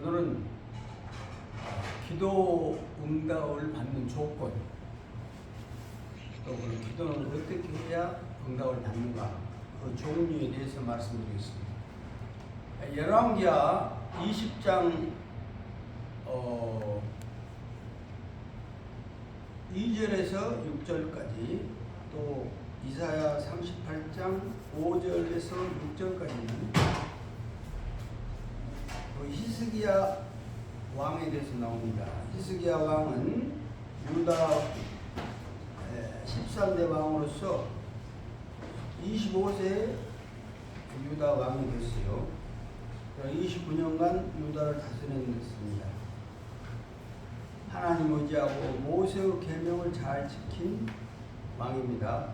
오늘은 기도 응답을 받는 조건 또 그 기도는 어떻게 해야 응답을 받는가 그 종류에 대해서 말씀드리겠습니다. 열왕기하 20장 어, 2절에서 6절까지 또 이사야 38장 5절에서 6절까지는 그 히스기야 왕에 대해서 나옵니다. 히스기야 왕은 유다 13대 왕으로서 25세 유다 왕이 됐어요. 29년간 유다를 다스렸습니다. 하나님 의지하고 모세의 계명을 잘 지킨 왕입니다.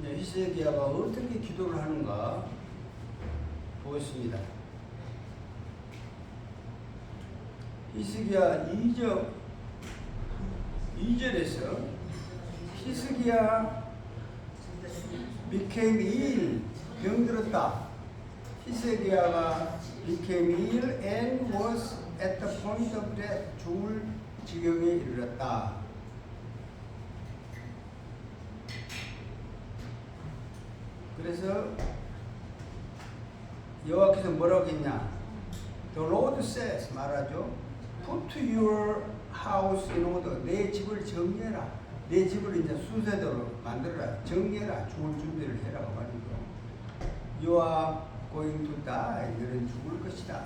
이제 히스기야가 어떻게 기도를 하는가 보겠습니다. 히스기야 2절 2절에서 히스기야 became ill 병들었다. 히스기야가 became ill and was at the point of death 죽을 지경에 이르렀다. 그래서 여호와께서 뭐라고 했냐? The Lord says 말하죠. Put your house in order. 내 집을 정리해라. 내 집을 이제 순서대로 만들어라. 정리해라. 죽을 준비를 해라. 그 말이죠. You are going to die. 너는 죽을 것이다.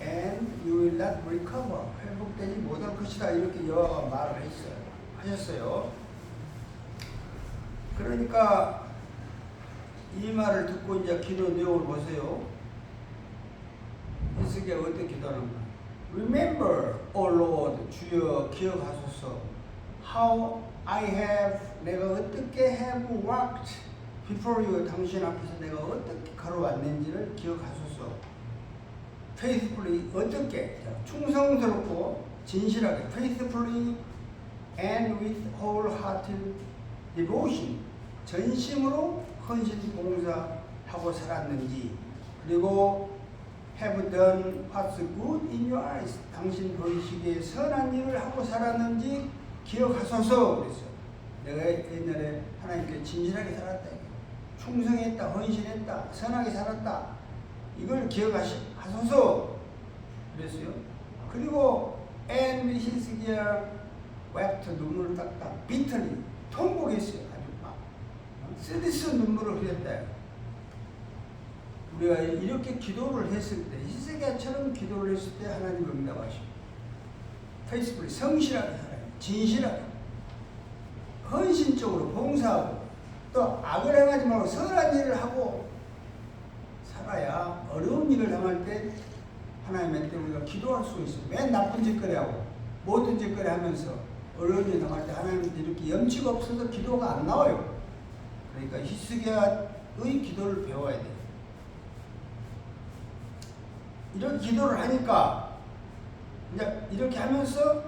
And you will not recover. 회복되지 못할 것이다. 이렇게 여호와가 말을 했어요. 하셨어요. 그러니까 이 말을 듣고 이제 기도 내용을 보세요. 히스기야 어떻게 기도하는가? Remember, O Lord, 주여 기억하소서. How I have 내가 어떻게 have walked before you 당신 앞에서 내가 어떻게 걸어왔는지를 기억하소서. Faithfully 어떻게 충성스럽고 진실하게 faithfully and with wholehearted devotion 전심으로 헌신 봉사하고 살았는지 그리고 have done what's good in your eyes 당신 보시기에 선한 일을 하고 살았는지 기억하소서 그랬어요. 내가 옛날에 하나님께 진실하게 살았다. 충성했다, 헌신했다, 선하게 살았다. 이걸 기억하소서 그랬어요. 그리고 and 히스기야 wept 눈물을 닦다 bitterly 통곡했어요. 쓰디쓴 눈물을 흘렸다. 우리가 이렇게 기도를 했을 때 히스기야처럼 기도를 했을 때 하나님 응답하시고 페이스북에 성실하게 살아요. 진실하게 헌신적으로 봉사하고 또 악을 행하지 말고 선한 일을 하고 살아야 어려운 일을 당할 때 하나님한테 우리가 기도할 수 있어요. 맨 나쁜 짓거리 하고 모든 짓거리 하면서 어려운 일 당할 때 하나님한테 이렇게 염치가 없어서 기도가 안 나와요. 그러니까 히스기야의 기도를 배워야 돼요. 이런 기도를 하니까 이제 이렇게 하면서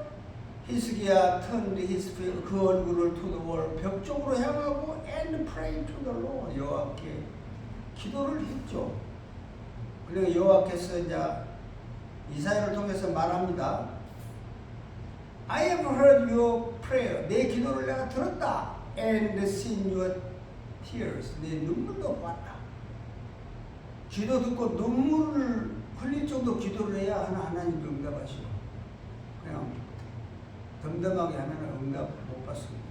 히스기야 turned his face 그 얼굴을 to the 벽 쪽으로 향하고 and prayed to the Lord 여호와께 기도를 했죠. 그리고 여호와께서 이제 이사야를 통해서 말합니다. I have heard your prayer. 내 기도를 내가 들었다. And seen your tears. 내 눈물도 보았다. 기도 듣고 눈물을 흘릴 정도 기도를 해야 하나 하나님 응답하시고 그냥 덤덤하게 하면 응답 못 받습니다.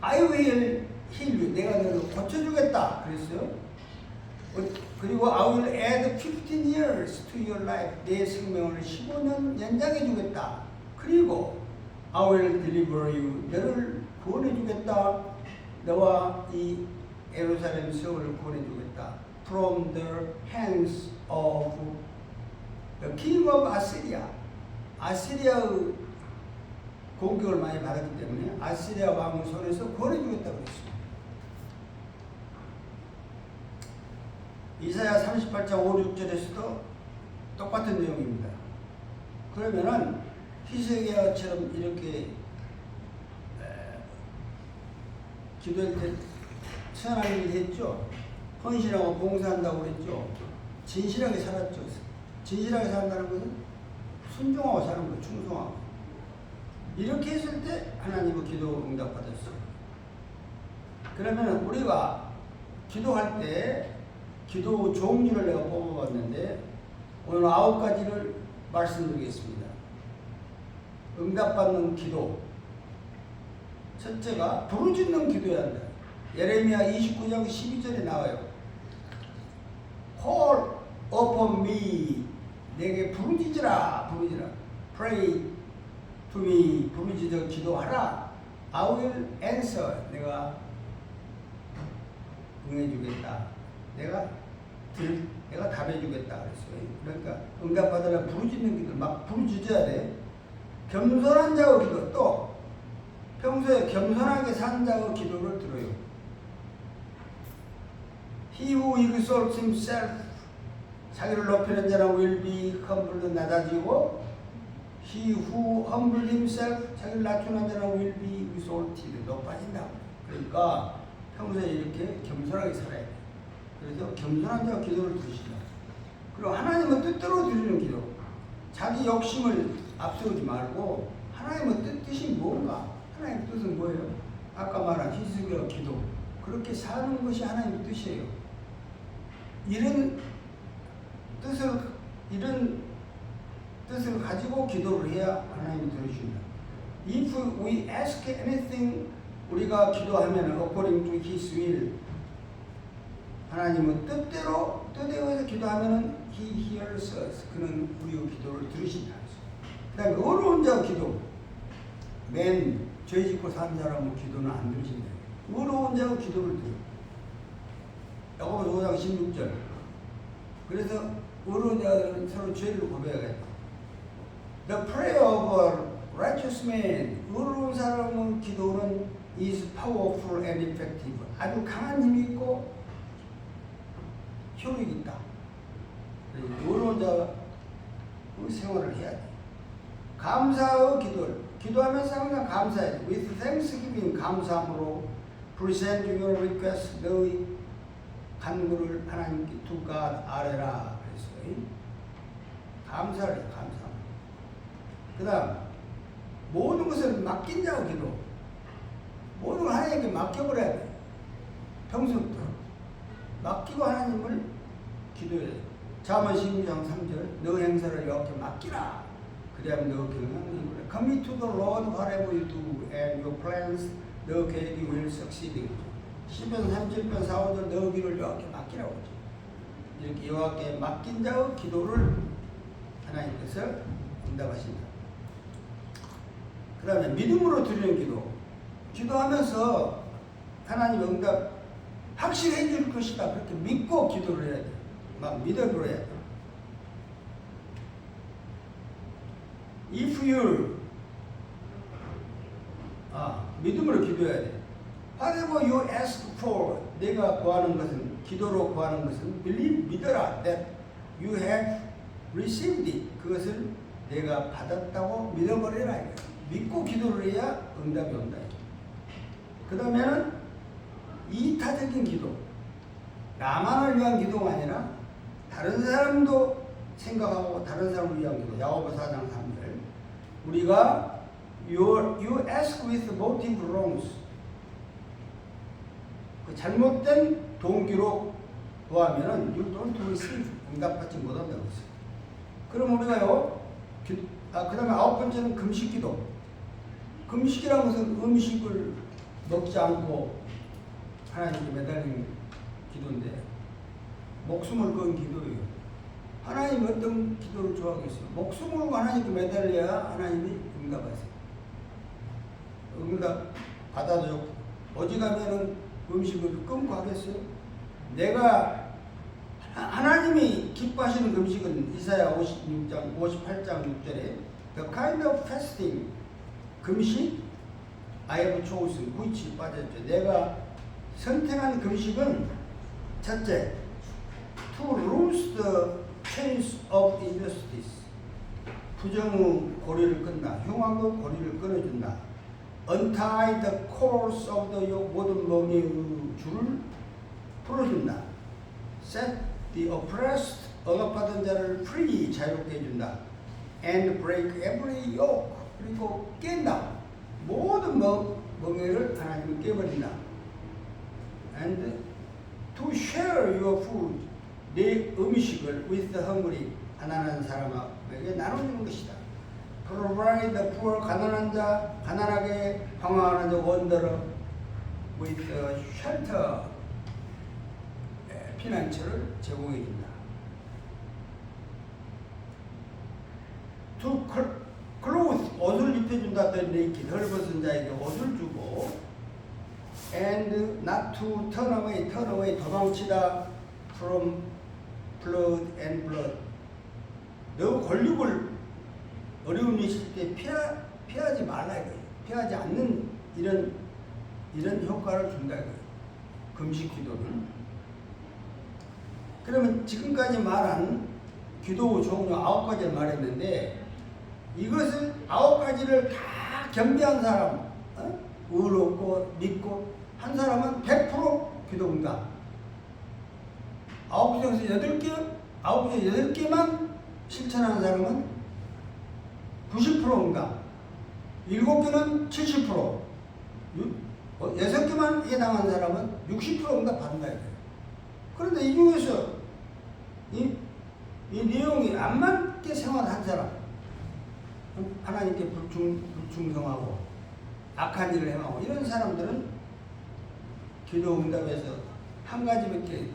I will heal you. 내가 너를 고쳐주겠다. 그랬어요. 어, 그리고 I will add 15 years to your life. 내 생명을 15년 연장해 주겠다. 그리고 I will deliver you. 너를 구원해 주겠다. 너와 이 예루살렘 성을 구원해 주겠다. From the hands of the king of Assyria. 아시리아의 공격을 많이 받았기 때문에 아시리아 왕 손에서 구원해 주겠다고 했습니다. 이사야 38장 5, 6절에서도 똑같은 내용입니다. 그러면은 히스기야처럼 이렇게 에, 기도할 때 선한 일을 했죠. 헌신하고 봉사한다고 그랬죠. 진실하게 살았죠. 진실하게 산다는 것은 순종하고 사는 거, 충성하고. 이렇게 했을 때 하나님의 기도 응답받았어요. 그러면 우리가 기도할 때 기도 종류를 내가 뽑아봤는데 오늘 아홉 가지를 말씀드리겠습니다. 응답받는 기도. 첫째가 부르짖는 기도해야 한다. 예레미야 29장 12절에 나와요. Call upon me. 내게 부르짖으라. 부르짖으라. Pray to me. 부르짖어 기도하라. I will answer. 내가 응해주겠다. 내가 들, 내가 답해주겠다. 그랬어요. 그러니까 응답받으려 부르짖는 기도 막 부르짖어야 돼. 겸손한 자의 기도 또 평소에 겸손하게 산 자의 기도를 들어요. He who exalts himself 자기를 높이는 자는 will be humbled 낮아지고 He who humble himself 자기를 낮추는 자는 will be exalted 높아진다. 그러니까 평소에 이렇게 겸손하게 살아야 돼. 그래서 겸손한 자가 기도를 드리시다. 그리고 하나님의 뜻대로 드리는 기도. 자기 욕심을 앞세우지 말고 하나님의 뜻, 뜻이 뭔가? 하나님의 뜻은 뭐예요? 아까 말한 희숙의 기도. 그렇게 사는 것이 하나님의 뜻이에요. 이런 뜻을 이런 뜻을 가지고 기도를 해야 하나님이 들으신다. If we ask anything 우리가 기도하면 according to His will 하나님은 뜻대로 의해서 기도하면은 He hears us. 그는 우리의 기도를 들으신다. 그다음에 어려운 자 기도. 맨 죄 짓고 산 사람은 기도는 안 들으신다. 어려운 자의 기도를 들어. 야고보서 5장 16절. 그래서 어려운 자들은 서로 죄를 고백하겠다. The prayer of a righteous man. 어려운 사람의 기도는 is powerful and effective. 아주 강한 힘이 있고 효력이 있다. 어려운 자의 생활을 해야 돼. 감사의 기도를 기도하면서 항상 감사해야 돼. With thanksgiving 감사함으로 present your request 너의 간구를 하나님께 God 아뢰라 그랬어요. 감사를 해, 감사. 그 다음 모든 것을 맡긴 자의 기도 모든 걸 하나님께 맡겨버려야 돼. 평소부터 맡기고 하나님을 기도해야 돼. 자문 12장 3절 너 행사를 여호와께 맡기라. 그래야면 너 경영이 그래. Commit to the Lord whatever you do and your plans 너 계획이 will succeed. 10편 37편 4, 5절 너 길을 여호와께 맡기라고. 이렇게 여호와께 맡긴 자의 기도를 하나님께서 응답하신다. 그 다음에 믿음으로 드리는 기도. 기도하면서 하나님 응답 확실해 줄 것이다. 그렇게 믿고 기도를 해야 돼. 막 믿어버려야 돼. If you 아, 믿음으로 기도해야 돼. Whatever you ask for, 내가 구하는 것은 기도로 구하는 것은 believe 믿어라 that you have received it. 그것을 내가 받았다고 믿어버려라. 이거야. 믿고 기도를 해야 응답이 온다. 그 다음에는 이타적인 기도. 나만을 위한 기도가 아니라 다른 사람도 생각하고 다른 사람을 위한 기도. 야고보 4장 3절. 우리가 you, you ask with motive wrongs. 그 잘못된 동기로 구하면은 you don't receive. 응답받지 못한다고 했어요. 그럼 우리가요. 기, 아, 그 다음에 아홉 번째는 금식 기도. 금식이라는 것은 음식을 먹지 않고 하나님께 매달린 기도인데 목숨을 건 기도예요. 하나님 어떤 기도를 좋아하겠어요? 목숨을 하나님께 매달려야 하나님이 응답하세요. 응답 받아줘. 어지간하면은 음식을 끊고 하겠어요? 내가 하- 하나님이 기뻐하시는 금식은 이사야 56장 58장 6절에 The kind of fasting 금식 I have chosen which 빠졌죠. 내가 선택한 금식은 첫째 to loose the chains of injustice 부정의 고리를 끊다. 흉악의 고리를 끊어준다. Untie the cords of the yoke 모든 멍에의 줄을 풀어준다. set the oppressed 억압받은 자를 free 자유롭게 해준다. and break every yoke 그리고 깬다. 모든 멍, 멍에를 하나님은 깨버린다. and to share your food 내 음식을 with the hungry 가난한 사람에게 나눠주는 것이다. Provide the poor 가난한 자 가난하게 방황하는 자 원더러 with shelter 에, 피난처를 제공해 준다. to cl- clothe 옷을 입혀준다. the naked 헐벗은 자에게 옷을 주고 and not to turn away turn away 도망치다 from blood and blood 너 권력을 어려움이 있을 때 피하, 피하지 말라 이거예요. 피하지 않는 이런 이런 효과를 준다 이거예요. 금식 기도는. 그러면 지금까지 말한 기도 종류 아홉 가지를 말했는데 이것을 아홉 가지를 다 겸비한 사람, 어? 의롭고 믿고 한 사람은 100% 기도 응답. 아홉 개 중에서 여덟 개, 아홉 개 여덟 개만 실천하는 사람은 90% 응답. 일곱 개는 70%. 유- 어, 여섯 개만 해당한 사람은 60% 응답 받는다 이거예요. 그런데 이 중에서 이, 이 내용이 안 맞게 생활한 사람, 하나님께 불충, 불충성하고 악한 일을 행하고 이런 사람들은 기도 응답에서 한 가지밖에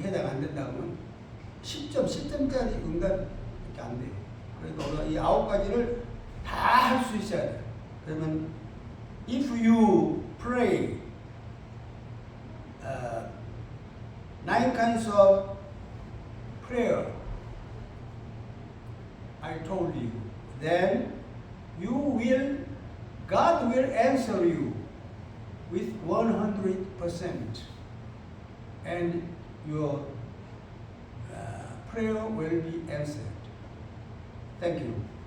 해당 안 된다 그러면 10점, 10점짜리 응답밖에 안 돼요. 그러니까 우리가 이 아홉 가지를 다 할 수 있어야 돼요. 그러면 if you pray uh, nine kinds of prayer I told you then you will God will answer you with 100% and your uh, prayer will be answered. Thank you.